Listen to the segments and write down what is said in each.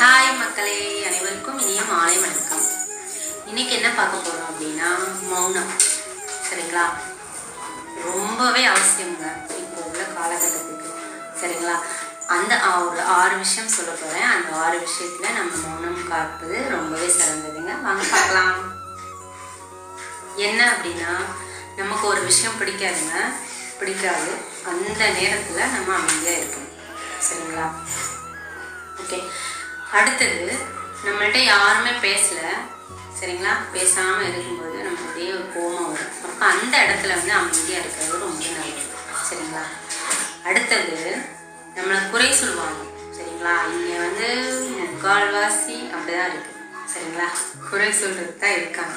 Hi மக்களே அனைவருக்கும் இனிய மாலை வணக்கம். இன்னைக்கு என்ன பார்க்க போறோம் அப்படின்னா மௌனம். சரிங்களா? ரொம்பவே அவசியங்க இப்போ உள்ள காலகட்டத்துக்கு. சரிங்களா? அந்த ஆ- ஒரு ஆறு விஷயம் சொல்ல போகிறேன் அந்த ஆறு விஷயத்துல நம்ம மௌனம் காப்பது ரொம்பவே சிறந்ததுங்க. வாங்க பார்க்கலாம். என்ன அப்படின்னா நமக்கு ஒரு விஷயம் பிடிக்காதுங்க. பிடிக்காது. அந்த நேரத்தில் நம்ம அமைதியாக இருக்கணும். சரிங்களா? ஓகே. அடுத்தது நம்மள்ட்ட யாருமே பேசல. சரிங்களா? பேசாமல் இருக்கும்போது நமக்கு அப்படியே ஒரு கோபம் வரும். அப்போ அந்த இடத்துல வந்து அமைதியாக இருக்கிறது ரொம்ப நல்லது. சரிங்களா? அடுத்தது நம்மளை குறை சொல்லுவாங்க. சரிங்களா? இங்கே வந்து முக்கால்வாசி அப்படிதான் இருக்கு. சரிங்களா? குறை சொல்றது தான் இருக்காங்க.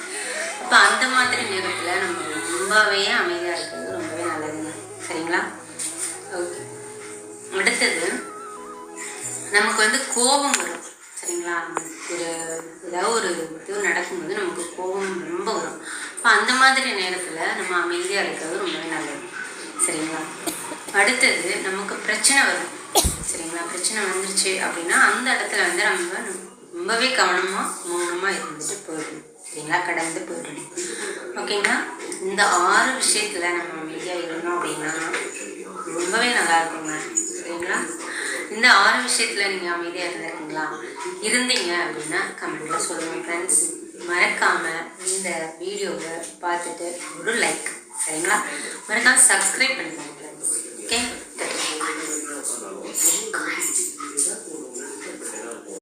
அப்போ அந்த மாதிரி நேரத்தில் நம்ம ரொம்பவே அமைதியாக இருக்கிறது ரொம்பவே நல்லதுங்க சரிங்களா? ஓகே. அடுத்தது நமக்கு வந்து கோபம் வரும். சரிங்களா ஒரு ஏதாவது ஒரு இது நடக்கும்போது நமக்கு கோபம் ரொம்ப வரும். அப்போ அந்த மாதிரி நேரத்தில் நம்ம அமைதியாக இருக்கிறது ரொம்பவே நல்லது. சரிங்களா? அடுத்தது நமக்கு பிரச்சனை வரும். சரிங்களா? பிரச்சனை வந்துருச்சு அப்படின்னா அந்த இடத்துல வந்து நம்ம ரொம்பவே கவனமாக மௌனமாக இருந்துட்டு போயிடணும். சரிங்களா? கடந்து போயிடணும். ஓகேங்களா? இந்த ஆறு விஷயத்தில் நம்ம அமைதியாக இருந்தோம் அப்படின்னா ரொம்பவே நல்லா இருக்குங்க. இந்த ஆறு விஷயத்தில் நீங்கள் அமைதியாக இருந்திருக்கீங்களா? இருந்தீங்க அப்படின்னா கமெண்ட்ல சொல்லுங்கள் ஃப்ரெண்ட்ஸ் மறக்காமல் இந்த வீடியோவை பார்த்துட்டு ஒரு லைக் சரிங்களா? மறக்காம சப்ஸ்கிரைப் பண்ணிக்கோங்க ஃப்ரெண்ட்ஸ் ஓகே